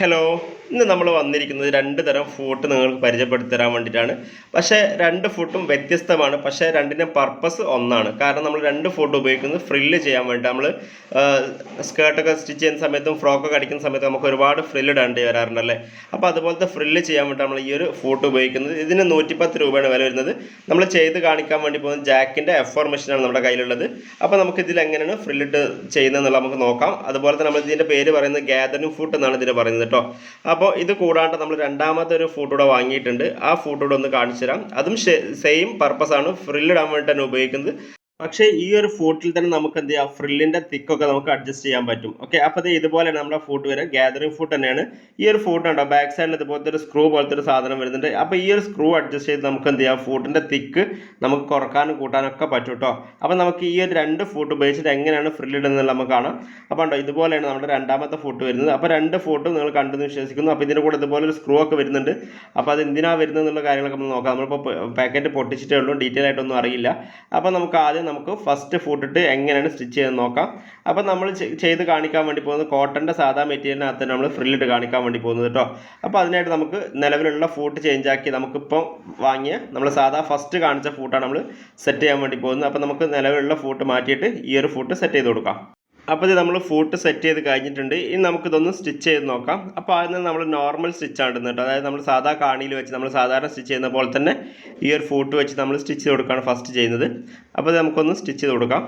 hello, ഇന്ന് നമ്മൾ വന്നിരിക്കുന്നത് രണ്ട് തരം ഫുഡ് നിങ്ങൾക്ക് പരിചയപ്പെടുത്തി തരാൻ വേണ്ടിയിട്ടാണ്. പക്ഷേ രണ്ട് ഫുഡും വ്യത്യസ്തമാണ്. പക്ഷേ രണ്ടിന്റെ പർപ്പസ് ഒന്നാണ്. കാരണം നമ്മൾ രണ്ട് ഫുഡ് ഉപയോഗിക്കുന്നത് ഫ്രില്ല് ചെയ്യാൻ വേണ്ടി. നമ്മൾ സ്കേർട്ടൊക്കെ സ്റ്റിച്ച് ചെയ്യുന്ന സമയത്തും ഫ്രോക്കൊക്കെ അടിക്കുന്ന സമയത്തും നമുക്ക് ഒരുപാട് ഫ്രില്ല് ഇടേണ്ടി വരാറുണ്ടല്ലേ? അപ്പോൾ അതുപോലത്തെ ഫ്രില്ല് ചെയ്യാൻ വേണ്ടി നമ്മൾ ഈ ഒരു ഫുഡ് ഉപയോഗിക്കുന്നത്. ഇതിന് നൂറ്റിപ്പത്ത് രൂപയാണ് വില വരുന്നത്. നമ്മൾ ചെയ്ത് കാണിക്കാൻ വേണ്ടി പോകുന്ന ജാക്കിന്റെ എഫ് ഫോർ മെഷീനാണ് നമ്മുടെ കയ്യിലുള്ളത്. അപ്പോൾ നമുക്ക് ഇതിൽ എങ്ങനെയാണ് ഫ്രില്ലിട്ട് ചെയ്യുന്നതെന്നുള്ള നമുക്ക് നോക്കാം. അതുപോലെ തന്നെ നമ്മൾ ഇതിന്റെ പേര് പറയുന്നത് ഗ്യാദറിംഗ് ഫുഡ് എന്നാണ് ഇതിന് പറയുന്നത് കേട്ടോ. അപ്പോൾ ഇത് കൂടാണ്ട് നമ്മൾ രണ്ടാമത്തെ ഒരു ഫുഡ് കൂടെ വാങ്ങിയിട്ടുണ്ട്. ആ ഫുഡ് കൂടെ ഒന്ന് കാണിച്ചു തരാം അതും സെയിം പർപ്പസ് ആണ്. ഫ്രില്ലിടാൻ വേണ്ടി തന്നെ ഉപയോഗിക്കുന്നത്. പക്ഷേ ഈ ഒരു ഫൂട്ടിൽ തന്നെ നമുക്ക് എന്ത് ചെയ്യാം? ഫ്രില്ലിന്റെ തിക്കൊക്കെ നമുക്ക് അഡ്ജസ്റ്റ് ചെയ്യാൻ പറ്റും. ഓക്കെ അപ്പോൾ ഇത് ഇതുപോലെയാണ് നമ്മുടെ ഫൂട്ട് വരിക. ഗ്യാതറിംഗ് ഫൂട്ട് തന്നെയാണ്. ഈ ഒരു ഫൂട്ട് ഉണ്ടോ ബാക്ക് സൈഡിൽ ഇതുപോലത്തെ ഒരു സ്ക്രൂ പോലത്തെ ഒരു സാധനം വരുന്നുണ്ട്. അപ്പോൾ ഈ ഒരു സ്ക്രൂ അഡ്ജസ്റ്റ് ചെയ്ത് നമുക്ക് എന്ത് ചെയ്യാം? ഫൂട്ടിന്റെ തിക്ക് നമുക്ക് കുറക്കാനും കൂട്ടാനും ഒക്കെ പറ്റും കേട്ടോ അപ്പോൾ നമുക്ക് ഈ ഒരു രണ്ട് ഫൂട്ട് ഉപയോഗിച്ചിട്ട് എങ്ങനെയാണ് ഫ്രില്ലിടുന്നത് നമുക്ക് കാണാം. അപ്പോൾ ഉണ്ടോ ഇതുപോലെയാണ് നമ്മുടെ രണ്ടാമത്തെ ഫൂട്ട് വരുന്നത്. അപ്പോൾ രണ്ട് ഫൂട്ടും നിങ്ങൾ കണ്ടെന്ന് വിശ്വസിക്കുന്നു. അപ്പോൾ ഇതിന്റെ കൂടെ ഇതുപോലെ ഒരു സ്ക്രൂ ഒക്കെ വരുന്നുണ്ട്. അപ്പോൾ അത് എന്തിനാണ് വരുന്നത് എന്നുള്ള കാര്യങ്ങളൊക്കെ നമ്മൾ നോക്കാം. നമ്മളിപ്പോൾ പാക്കറ്റ് പൊട്ടിച്ചിട്ടേ ഉള്ളൂ. ഡീറ്റെയിൽ ആയിട്ടൊന്നും അറിയില്ല. അപ്പോൾ നമുക്ക് ആദ്യം നമുക്ക് ഫസ്റ്റ് ഫുട്ടിട്ട് എങ്ങനെയാണ് സ്റ്റിച്ച് ചെയ്ത് നോക്കാം. അപ്പോൾ നമ്മൾ ചെയ്ത് കാണിക്കാൻ വേണ്ടി പോകുന്നത് കോട്ടന്റെ സാധാ മെറ്റീരിയലിനകത്ത് നമ്മൾ ഫ്രില്ലിട്ട് കാണിക്കാൻ വേണ്ടി പോകുന്നത് കേട്ടോ അപ്പോൾ അതിനായിട്ട് നമുക്ക് നിലവിലുള്ള ഫൂട്ട് ചേഞ്ച് ആക്കി നമുക്കിപ്പോൾ വാങ്ങിയ നമ്മൾ സാധാ ഫസ്റ്റ് കാണിച്ച ഫൂട്ടാണ് നമ്മൾ സെറ്റ് ചെയ്യാൻ വേണ്ടി പോകുന്നത്. അപ്പോൾ നമുക്ക് നിലവിലുള്ള ഫൂട്ട് മാറ്റിയിട്ട് ഈ ഒരു ഫൂട്ട് സെറ്റ് ചെയ്ത് കൊടുക്കാം. അപ്പോൾ ഇത് നമ്മൾ ഫൂട്ട് സെറ്റ് ചെയ്ത് കഴിഞ്ഞിട്ടുണ്ട്. ഇനി നമുക്കിതൊന്ന് സ്റ്റിച്ച് ചെയ്ത് നോക്കാം. അപ്പോൾ അതിന് നമ്മൾ നോർമൽ സ്റ്റിച്ച് ആണ് ഇടുന്നത് അതായത് നമ്മൾ സാധാ കാണിയിൽ വെച്ച് നമ്മൾ സാധാരണ സ്റ്റിച്ച് ചെയ്യുന്ന പോലെ തന്നെ ഈ ഒരു ഫൂട്ട് വെച്ച് നമ്മൾ സ്റ്റിച്ച് കൊടുക്കുകയാണ് ഫസ്റ്റ് ചെയ്യുന്നത്. അപ്പോൾ നമുക്കൊന്ന് സ്റ്റിച്ച് ചെയ്ത് കൊടുക്കാം.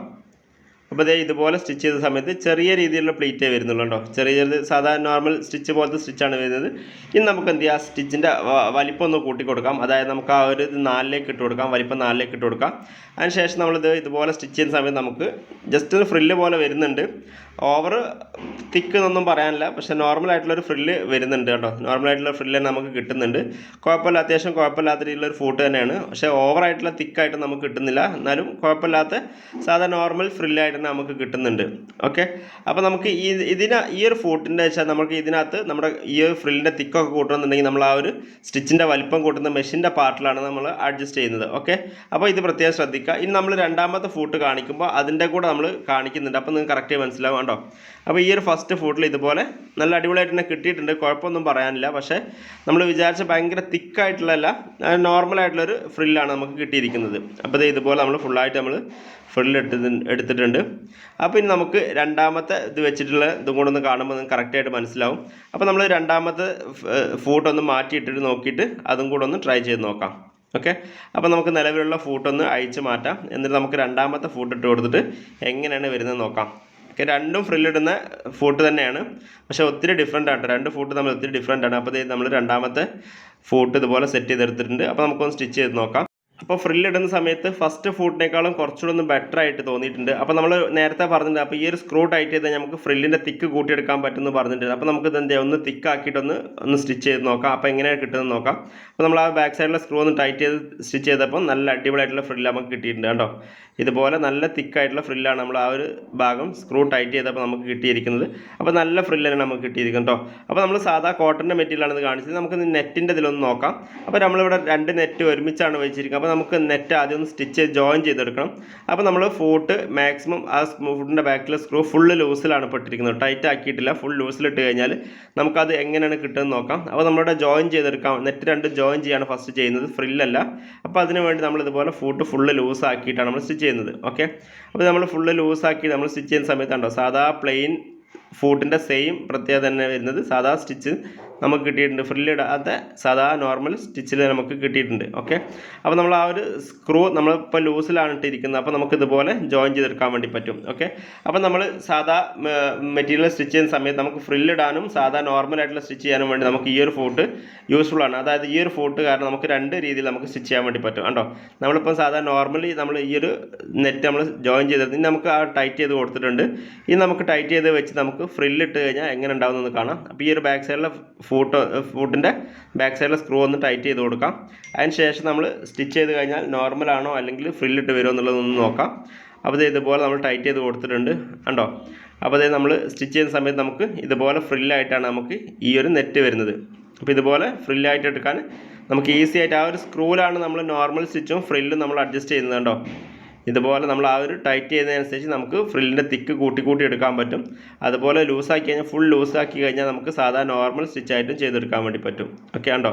അപ്പോൾ ഇതേ ഇതുപോലെ സ്റ്റിച്ച് ചെയ്ത സമയത്ത് ചെറിയ രീതിയിലുള്ള പ്ലീറ്റേ വരുന്നുള്ളൂ കേട്ടോ. ചെറിയ ചെറിയ സാധാരണ നോർമൽ സ്റ്റിച്ച് പോലത്തെ സ്റ്റിച്ചാണ് വരുന്നത്. ഇനി നമുക്ക് എന്ത് ചെയ്യാം? സ്റ്റിച്ചിന്റെ വലിപ്പം ഒന്ന് കൂട്ടി കൊടുക്കാം. അതായത് നമുക്ക് ആ ഒരു നാലിലേക്ക് ഇട്ട് കൊടുക്കാം. വലിപ്പം നാലിലേക്ക് ഇട്ട് കൊടുക്കാം. അതിനുശേഷം നമ്മളിത് ഇതുപോലെ സ്റ്റിച്ച് ചെയ്യുന്ന സമയത്ത് നമുക്ക് ജസ്റ്റ് ഒരു ഫ്രില്ല് പോലെ വരുന്നുണ്ട്. ഓവർ തിക്ക് എന്നൊന്നും പറയാനില്ല. പക്ഷേ നോർമൽ ആയിട്ടുള്ളൊരു ഫ്രില്ല് വരുന്നുണ്ട് കേട്ടോ. നോർമൽ ആയിട്ടുള്ള ഫ്രില്ല് തന്നെ നമുക്ക് കിട്ടുന്നുണ്ട്. കുഴപ്പമില്ല. അത്യാവശ്യം കുഴപ്പമില്ലാത്ത ഒരു ഫൂട്ട് തന്നെയാണ്. പക്ഷേ ഓവറായിട്ടുള്ള തിക്കായിട്ട് നമുക്ക് കിട്ടുന്നില്ല. എന്നാലും കുഴപ്പമില്ലാത്ത സാധാരണ നോർമൽ ഫ്രില്ലായിട്ട് തന്നെ നമുക്ക് കിട്ടുന്നുണ്ട്. ഓക്കെ അപ്പോൾ നമുക്ക് ഈ ഇതിന് ഈ ഒരു ഫോട്ടിന്റെ വെച്ചാൽ നമുക്ക് ഇതിനകത്ത് നമ്മുടെ ഈ ഒരു ഫ്രില്ലിന്റെ തിക്കൊക്കെ കൂട്ടണമെന്നുണ്ടെങ്കിൽ നമ്മൾ ആ ഒരു സ്റ്റിച്ചിന്റെ വലിപ്പം കൂട്ടുന്ന മെഷീന്റെ പാർട്ടിലാണ് നമ്മൾ അഡ്ജസ്റ്റ് ചെയ്യുന്നത്. ഓക്കെ അപ്പോൾ ഇത് പ്രത്യേകം ശ്രദ്ധിക്കുക. ഇനി നമ്മൾ രണ്ടാമത്തെ ഫൂട്ട് കാണിക്കുമ്പോൾ അതിന്റെ കൂടെ നമ്മൾ കാണിക്കുന്നുണ്ട്. അപ്പോൾ നിങ്ങൾക്ക് കറക്റ്റ് മനസ്സിലാവും കേട്ടോ. അപ്പോൾ ഈ ഒരു ഫസ്റ്റ് ഫൂട്ടിൽ ഇതുപോലെ നല്ല അടിപൊളിയായിട്ട് തന്നെ കിട്ടിയിട്ടുണ്ട്. കുഴപ്പമൊന്നും പറയാനില്ല. പക്ഷേ നമ്മൾ വിചാരിച്ച ഭയങ്കര തിക്കായിട്ടുള്ളതല്ല നോർമലായിട്ടുള്ളൊരു ഫ്രില്ലാണ് നമുക്ക് കിട്ടിയിരിക്കുന്നത്. അപ്പോൾ ഇത് ഇതുപോലെ നമ്മൾ ഫുള്ളായിട്ട് നമ്മൾ ഫ്രില്ല് എടുത്ത് എടുത്തിട്ടുണ്ട്. അപ്പോൾ ഇനി നമുക്ക് രണ്ടാമത്തെ ഇത് വെച്ചിട്ടുള്ള ഇതും കൂടെ ഒന്ന് കാണുമ്പോൾ നിങ്ങൾക്ക് കറക്റ്റായിട്ട് മനസ്സിലാവും. അപ്പോൾ നമ്മൾ രണ്ടാമത്തെ ഫൂട്ട് ഒന്ന് മാറ്റിയിട്ടിട്ട് നോക്കിയിട്ട് അതും കൂടെ ഒന്ന് ട്രൈ ചെയ്ത് നോക്കാം. ഓക്കെ അപ്പോൾ നമുക്ക് നിലവിലുള്ള ഫൂട്ട് ഒന്ന് അഴിച്ച് മാറ്റാം. എന്നിട്ട് നമുക്ക് രണ്ടാമത്തെ ഫൂട്ട് ഇട്ട് കൊടുത്തിട്ട് എങ്ങനെയാണ് വരുന്നത് നോക്കാം. ഓക്കെ രണ്ടും ഫ്രില്ലിടുന്ന ഫൂട്ട് തന്നെയാണ്. പക്ഷേ ഒത്തിരി ഡിഫറെന്റ് ആണ് രണ്ട് ഫൂട്ട് നമ്മൾ ഒത്തിരി ഡിഫറെന്റ് ആണ്. അപ്പോൾ നമ്മൾ രണ്ടാമത്തെ ഫൂട്ട് ഇതുപോലെ സെറ്റ് ചെയ്തെടുത്തിട്ടുണ്ട്. അപ്പോൾ നമുക്കൊന്ന് സ്റ്റിച്ച് ചെയ്ത് നോക്കാം. അപ്പോൾ ഫ്രില്ല് ഇടുന്ന സമയത്ത് ഫസ്റ്റ് ഫുഡിനേക്കാളും കുറച്ചുകൂടെ ഒന്ന് ബെറ്റർ ആയിട്ട് തോന്നിയിട്ടുണ്ട്. അപ്പോൾ നമ്മൾ നേരത്തെ പറഞ്ഞിട്ടുണ്ട് അപ്പോൾ ഈ ഒരു സ്ക്രൂ ടൈറ്റ് ചെയ്താൽ നമുക്ക് ഫ്രില്ലിന്റെ തിക്ക് കൂട്ടിയെടുക്കാൻ പറ്റുമെന്ന് പറഞ്ഞിട്ടുണ്ട്. അപ്പോൾ നമുക്ക് ഇതെന്താ ഒന്ന് തിക്ക് ആക്കിയിട്ടൊന്ന് ഒന്ന് സ്റ്റിച്ച് ചെയ്ത് നോക്കാം. അപ്പോൾ എങ്ങനെയാണ് കിട്ടുന്നത് നോക്കാം. അപ്പോൾ നമ്മൾ ആ ബാക്ക് സൈഡിലെ സ്ക്രൂ ഒന്ന് ടൈറ്റ് ചെയ്ത് സ്റ്റിച്ച് ചെയ്തപ്പോൾ നല്ല അടിപൊളിയായിട്ടുള്ള ഫ്രില്ല് നമുക്ക് കിട്ടിയിട്ടുണ്ട് കേട്ടോ. ഇതുപോലെ നല്ല തിക്കായിട്ടുള്ള ഫ്രില്ലാണ് നമ്മൾ ആ ഒരു ഭാഗം സ്ക്രൂ ടൈറ്റ് ചെയ്തപ്പോൾ നമുക്ക് കിട്ടിയിരിക്കുന്നത്. അപ്പോൾ നല്ല ഫ്രില്ലാണ് നമുക്ക് കിട്ടിയിരിക്കുന്നത് കേട്ടോ. അപ്പോൾ നമ്മൾ സാധാ കോട്ടന്റെ മെറ്റീരിയലാണ് ഇത് കാണിച്ചത്. നമുക്ക് നെറ്റിന്റെ ഇതിലൊന്ന് നോക്കാം. അപ്പോൾ നമ്മളിവിടെ രണ്ട് നെറ്റ് ഒരുമിച്ചാണ് വെച്ചിരിക്കുന്നത്. അപ്പോൾ നമുക്ക് നെറ്റ് ആദ്യം ഒന്ന് സ്റ്റിച്ച് ചെയ്ത് ജോയിൻ ചെയ്തെടുക്കണം. അപ്പോൾ നമ്മൾ ഫൂട്ട് മാക്സിമം ആ ഫുഡിന്റെ ബാക്കിലെ സ്ക്രൂ ഫുള്ള് ലൂസിലാണ് പെട്ടിരിക്കുന്നത്. ടൈറ്റ് ആക്കിയിട്ടില്ല ഫുൾ ലൂസിലിട്ട് കഴിഞ്ഞാൽ നമുക്കത് എങ്ങനെയാണ് കിട്ടുന്നത് നോക്കാം. അപ്പോൾ നമ്മളിവിടെ ജോയിൻ ചെയ്തെടുക്കാം. നെറ്റ് രണ്ട് ജോയിൻ ചെയ്യാണ് ഫസ്റ്റ് ചെയ്യുന്നത്. ഫ്രില്ലല്ല അപ്പോൾ അതിന് വേണ്ടി നമ്മൾ ഇതുപോലെ ഫൂട്ട് ഫുള്ള് ലൂസ് ആക്കിയിട്ടാണ് നമ്മൾ സ്റ്റിച്ച് ചെയ്യുന്നത്. ഓക്കെ അപ്പോൾ നമ്മൾ ഫുള്ള് ലൂസ് ആക്കി നമ്മൾ സ്റ്റിച്ച് ചെയ്യുന്ന സമയത്തുണ്ടോ സാധാ പ്ലെയിൻ ഫൂട്ടിന്റെ സെയിം പ്രത്യേകത തന്നെ വരുന്നത്. സാധാ സ്റ്റിച്ച് നമുക്ക് കിട്ടിയിട്ടുണ്ട് ഫ്രില്ലിടാത്ത സാധാ നോർമൽ സ്റ്റിച്ചിൽ നമുക്ക് കിട്ടിയിട്ടുണ്ട്. ഓക്കെ അപ്പോൾ നമ്മൾ ആ ഒരു സ്ക്രൂ നമ്മളിപ്പോൾ ലൂസിലാണ് ഇട്ടിരിക്കുന്നത്. അപ്പോൾ നമുക്ക് ഇതുപോലെ ജോയിൻ ചെയ്തെടുക്കാൻ വേണ്ടി പറ്റും. ഓക്കെ അപ്പോൾ നമ്മൾ സാധാ മെറ്റീരിയൽ സ്റ്റിച്ച് ചെയ്യുന്ന സമയത്ത് നമുക്ക് ഫ്രില്ലിടാനും സാധാ നോർമൽ ആയിട്ടുള്ള സ്റ്റിച്ച് ചെയ്യാനും വേണ്ടി നമുക്ക് ഈ ഒരു ഫോട്ട് യൂസ്ഫുൾ ആണ്. അതായത് ഈ ഒരു ഫോട്ട് കാരണം നമുക്ക് രണ്ട് രീതിയിൽ നമുക്ക് സ്റ്റിച്ച് ചെയ്യാൻ വേണ്ടി പറ്റും. കണ്ടോ? നമ്മളിപ്പോൾ സാധാ നോർമലി നമ്മൾ ഈ ഒരു നെറ്റ് നമ്മൾ ജോയിൻ ചെയ്തിരുന്നു. ഇനി നമുക്ക് ആ ടൈറ്റ് ചെയ്ത് കൊടുത്തിട്ടുണ്ട്. ഇനി നമുക്ക് ടൈറ്റ് ചെയ്ത് വെച്ച് നമുക്ക് ഫ്രില്ലിട്ട് കഴിഞ്ഞാൽ എങ്ങനെ ഉണ്ടാവുമെന്ന് കാണാം. അപ്പോൾ ഈ ഒരു ബാക്ക് സൈഡിലെ ഫൂട്ട് ഫൂട്ടിന്റെ ബാക്ക് സൈഡിലെ സ്ക്രൂ ഒന്ന് ടൈറ്റ് ചെയ്ത് കൊടുക്കാം. അതിന് ശേഷം നമ്മൾ സ്റ്റിച്ച് ചെയ്ത് കഴിഞ്ഞാൽ നോർമലാണോ അല്ലെങ്കിൽ ഫ്രില്ലിട്ട് വരുമോ എന്നുള്ളതൊന്ന് നോക്കാം. അപ്പോൾ ഇത് ഇതുപോലെ നമ്മൾ ടൈറ്റ് ചെയ്ത് കൊടുത്തിട്ടുണ്ട്. കണ്ടോ? അപ്പോൾ ഇത് നമ്മൾ സ്റ്റിച്ച് ചെയ്യുന്ന സമയത്ത് നമുക്ക് ഇതുപോലെ ഫ്രില്ലായിട്ടാണ് നമുക്ക് ഈ ഒരു നെറ്റ് വരുന്നത്. അപ്പോൾ ഇതുപോലെ ഫ്രില്ലായിട്ട് എടുക്കാൻ നമുക്ക് ഈസി ആയിട്ട് ആ ഒരു സ്ക്രൂലാണ് നമ്മൾ നോർമൽ സ്റ്റിച്ചും ഫ്രില്ലും നമ്മൾ അഡ്ജസ്റ്റ് ചെയ്യുന്നത് കണ്ടോ? ഇതുപോലെ നമ്മൾ ആ ഒരു ടൈറ്റ് ചെയ്യുന്നതിനനുസരിച്ച് നമുക്ക് ഫ്രില്ലിന്റെ തിക്ക് കൂട്ടി കൂട്ടി എടുക്കാൻ പറ്റും. അതുപോലെ ലൂസാക്കി കഴിഞ്ഞാൽ ഫുൾ ലൂസാക്കി കഴിഞ്ഞാൽ നമുക്ക് സാധാ നോർമൽ സ്റ്റിച്ചായിട്ടും ചെയ്തെടുക്കാൻ വേണ്ടി പറ്റും. ഓക്കെ ഉണ്ടോ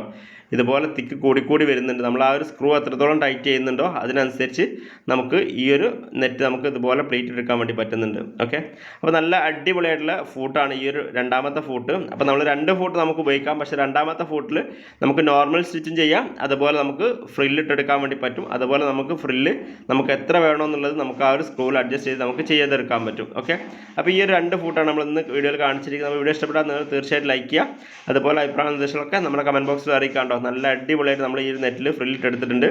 ഇതുപോലെ തിക്ക് കൂടിക്കൂടി വരുന്നുണ്ട്. നമ്മൾ ആ ഒരു സ്ക്രൂ എത്രത്തോളം ടൈറ്റ് ചെയ്യുന്നുണ്ടോ അതിനനുസരിച്ച് നമുക്ക് ഈ ഒരു നെറ്റ് നമുക്ക് ഇതുപോലെ പ്ലേറ്റ് എടുക്കാൻ വേണ്ടി പറ്റുന്നുണ്ട്. ഓക്കെ അപ്പോൾ നല്ല അടിപൊളിയായിട്ടുള്ള ഫൂട്ടാണ് ഈ ഒരു രണ്ടാമത്തെ ഫൂട്ട് അപ്പോൾ നമ്മൾ രണ്ട് ഫൂട്ട് നമുക്ക് ഉപയോഗിക്കാം. പക്ഷേ രണ്ടാമത്തെ ഫൂട്ടിൽ നമുക്ക് നോർമൽ സ്റ്റിച്ചും ചെയ്യാം. അതുപോലെ നമുക്ക് ഫ്രില്ലിട്ടെടുക്കാൻ വേണ്ടി പറ്റും. അതുപോലെ നമുക്ക് ഫ്രില്ല് നമുക്ക് എത്ര വേണമെന്നുള്ളത് നമുക്ക് ആ ഒരു സ്ക്രൂവിൽ അഡ്ജസ്റ്റ് ചെയ്ത് നമുക്ക് ചെയ്തെടുക്കാൻ പറ്റും. ഓക്കെ അപ്പോൾ ഈ ഒരു രണ്ട് ഫൂട്ടാണ് നമ്മൾ ഇന്ന് വീഡിയോയിൽ കാണിച്ചിരിക്കുന്നത്. വീഡിയോ ഇഷ്ടപ്പെട്ടാൽ നിങ്ങൾ തീർച്ചയായിട്ടും ലൈക്ക് ചെയ്യുക. അതുപോലെ അഭിപ്രായ നിർദ്ദേശങ്ങളൊക്കെ നമ്മുടെ കമന്റ് ബോക്സിൽ അറിയിക്കാണ്ടോ നല്ല അടിപൊളിയായിട്ട് നമ്മൾ ഈ ഒരു നെറ്റിൽ ഫ്രില്ലിട്ട് എടുത്തിട്ടുണ്ട്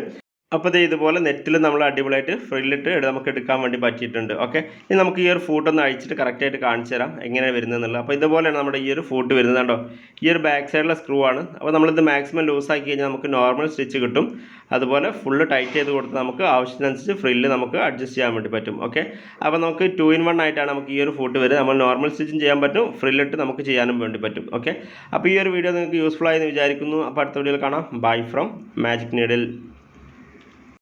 അപ്പോൾ ദേ ഇതുപോലെ നെറ്റിൽ നമ്മൾ അടിപൊളിയായിട്ട് ഫ്രില്ലിട്ട് നമുക്ക് എടുക്കാൻ വേണ്ടി പറ്റിയിട്ടുണ്ട്. ഓക്കെ ഇനി നമുക്ക് ഈ ഒരു ഫോട്ടോ ഒന്ന് അഴിച്ചിട്ട് കറക്റ്റായിട്ട് കാണിച്ചു തരാം എങ്ങനെയാണ് വരുന്നതെന്നുള്ളത്. അപ്പോൾ ഇതുപോലെയാണ് നമ്മുടെ ഈ ഒരു ഫൂട്ട് വരുന്നത് കണ്ടോ? ഈ ഒരു ബാക്ക് സൈഡിലെ സ്ക്രൂ ആണ്. അപ്പോൾ നമ്മളിത് മാക്സിമം ലൂസ് ആക്കി കഴിഞ്ഞാൽ നമുക്ക് നോർമൽ സ്റ്റിച്ച് കിട്ടും. അതുപോലെ ഫുള്ള് ടൈറ്റ് ചെയ്ത് കൊടുത്ത് നമുക്ക് ആവശ്യത്തിനനുസരിച്ച് ഫ്രില്ല് നമുക്ക് അഡ്ജസ്റ്റ് ചെയ്യാൻ വേണ്ടി പറ്റും ഓക്കെ അപ്പോൾ നമുക്ക് ടു ഇൻ വൺ ആയിട്ടാണ് നമുക്ക് ഈ ഒരു ഫൂട്ട് വരിക. നമ്മൾ നോർമൽ സ്റ്റിച്ചും ചെയ്യാൻ പറ്റും ഫ്രില്ലിട്ട് നമുക്ക് ചെയ്യാനും വേണ്ടി പറ്റും ഓക്കെ അപ്പോൾ ഈ ഒരു വീഡിയോ നിങ്ങൾക്ക് യൂസ്ഫുൾ ആയെന്ന് വിചാരിക്കുന്നു. അപ്പോൾ അടുത്ത വീഡിയോയിൽ കാണാം. Bye from magic needle